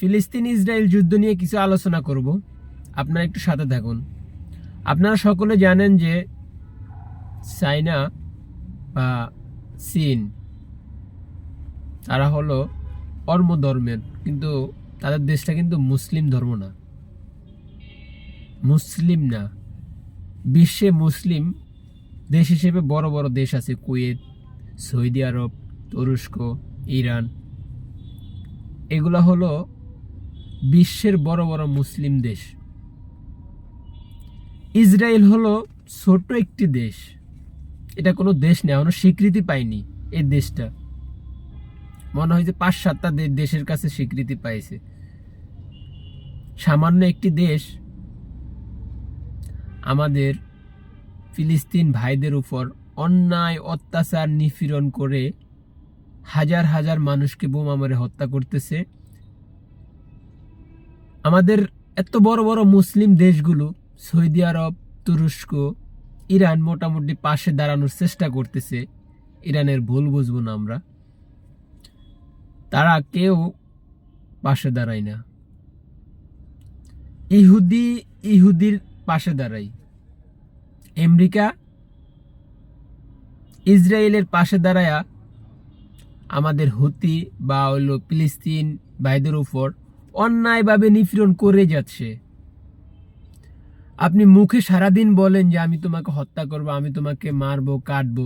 ফিলিস্তিন ইসরায়েল যুদ্ধ নিয়ে কিছু আলোচনা করব। আপনারা একটু সাথে থাকুন। আপনারা সকলে জানেন যে চাইনা বা চীন, তারা হলো অর্ম ধর্মের কিন্তু তাদের দেশটা কিন্তু মুসলিম ধর্ম না। মুসলিম না। বিশ্বে মুসলিম দেশ হিসেবে বড় বড় দেশ আছে, কুয়েত, সৌদি আরব, তুরস্ক, ইরান। এগুলা হলো বিশ্বের বড় বড় মুসলিম দেশ। ইসরায়েল হলো ছোট একটি দেশ। এটা কোনো দেশ নেই, এখনও স্বীকৃতি পায়নি এই দেশটা। মনে হয় যে পাঁচ সাতটা দেশের কাছে স্বীকৃতি পাইছে। সামান্য একটি দেশ আমাদের ফিলিস্তিন ভাইদের উপর অন্যায়, অত্যাচার, নিপীড়ন করে হাজার হাজার মানুষকে বোমা মেরে হত্যা করতেছে। আমাদের এত বড় বড় মুসলিম দেশগুলো, সৌদি আরব, তুরস্ক, ইরান মোটামুটি পাশে দাঁড়ানোর চেষ্টা করতেছে। ইরানের ভুল বুঝব না আমরা। তারা কেউ পাশে দাঁড়ায় না। ইহুদি, ইহুদির পাশে দাঁড়ায়। আমেরিকা, ইসরায়েলের পাশে দাঁড়ায়া আমাদের হুতি বা হলো ফিলিস্তিন, ভাইদের উপর অন্যায়ভাবে নিপীড়ন করে যাচ্ছে। আপনি মুখে সারাদিন বলেন যে, আমি তোমাকে হত্যা করব, আমি তোমাকে মারবো, কাটব।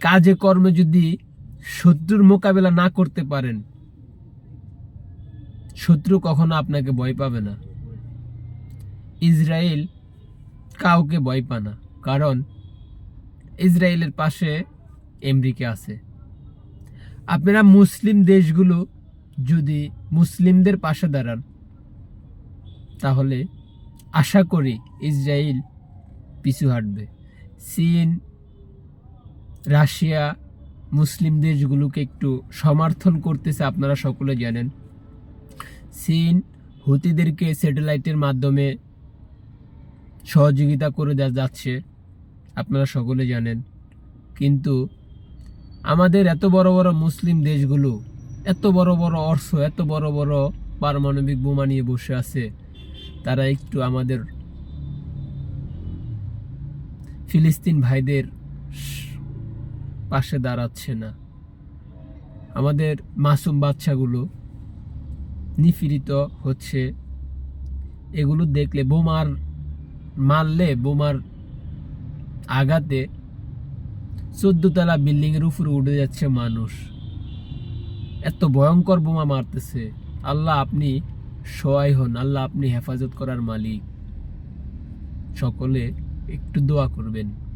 কাজে কর্মে যদি শত্রুর মোকাবেলা না করতে পারেন, শত্রু কখনো আপনাকে ভয় পাবে না। ইসরায়েল কাউকে ভয় পায় না, কারণ ইসরায়েলের পাশে আমেরিকা আছে। আপনারা মুসলিম দেশগুলো যদি মুসলিমদের পাশে দাঁড়ান, তাহলে আশা করি ইসরায়েল পিছু হাঁটবে। চীন, রাশিয়া, মুসলিম দেশগুলোকে একটু সমর্থন করতেছে আপনারা সকলে জানেন। চীন, হুতিদেরকে স্যাটেলাইটের মাধ্যমে সহযোগিতা করে যা যাচ্ছে, আপনারা সকলে জানেন। কিন্তু আমাদের এত বড় বড় মুসলিম দেশগুলো এত বড় বড় অর্থ, এত বড় বড় পারমাণবিক বোমা নিয়ে বসে আছে, তারা একটু আমাদের ফিলিস্তিন ভাইদের পাশে দাঁড়াচ্ছে না। আমাদের মাসুম বাচ্চাগুলো নিপীড়িত হচ্ছে। এগুলো দেখলে বোমার মারলে, বোমার আঘাতে চোদ্দতলা বিল্ডিং এর উপরে উঠে যাচ্ছে মানুষ। এত ভয়ঙ্কর বোমা মারতেছে। আল্লাহ আপনি সহায় হন, আল্লাহ আপনি হেফাজত করার মালিক। সকলে একটু দোয়া করবেন।